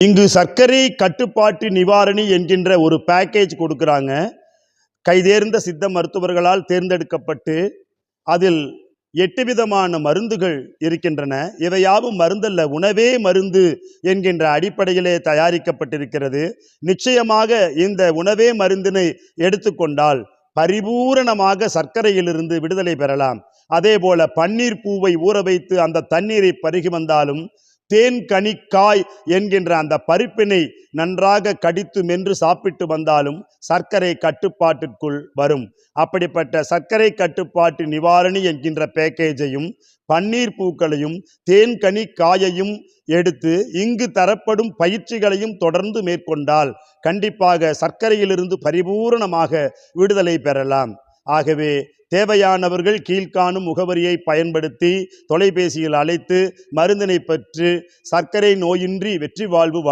இங்கு சர்க்கரை கட்டுப்பாட்டு நிவாரணி என்கின்ற ஒரு பேக்கேஜ் கொடுக்குறாங்க. கைதேர்ந்த சித்த மருத்துவர்களால் தேர்ந்தெடுக்கப்பட்டு அதில் எட்டு விதமான மருந்துகள் இருக்கின்றன. இவையாவும் மருந்தல்ல உணவே மருந்து என்கின்ற அடிப்படையிலே தயாரிக்கப்பட்டிருக்கிறது. நிச்சயமாக இந்த உணவே மருந்தினை எடுத்துக்கொண்டால் பரிபூரணமாக சர்க்கரையிலிருந்து விடுதலை பெறலாம். அதே போல பன்னீர் பூவை ஊற வைத்து அந்த தண்ணீரை பருகி வந்தாலும் தேன் கனிக்காய் என்கின்ற அந்த பருப்பினை நன்றாக கடித்து மென்று சாப்பிட்டு வந்தாலும் சர்க்கரை கட்டுப்பாட்டிற்குள் வரும். அப்படிப்பட்ட சர்க்கரை கட்டுப்பாட்டு நிவாரணி என்கின்ற பேக்கேஜையும் பன்னீர் பூக்களையும் தேன்கனி காயையும் எடுத்து இங்கு தரப்படும் பயிற்சிகளையும் தொடர்ந்து மேற்கொண்டால் கண்டிப்பாக சர்க்கரையிலிருந்து பரிபூரணமாக விடுதலை பெறலாம். ஆகவே தேவையானவர்கள் கீழ்காணும் முகவரியை பயன்படுத்தி தொலைபேசியில் அழைத்து மருந்தினை பெற்று சர்க்கரை நோயின்றி வெற்றி வாழ்வு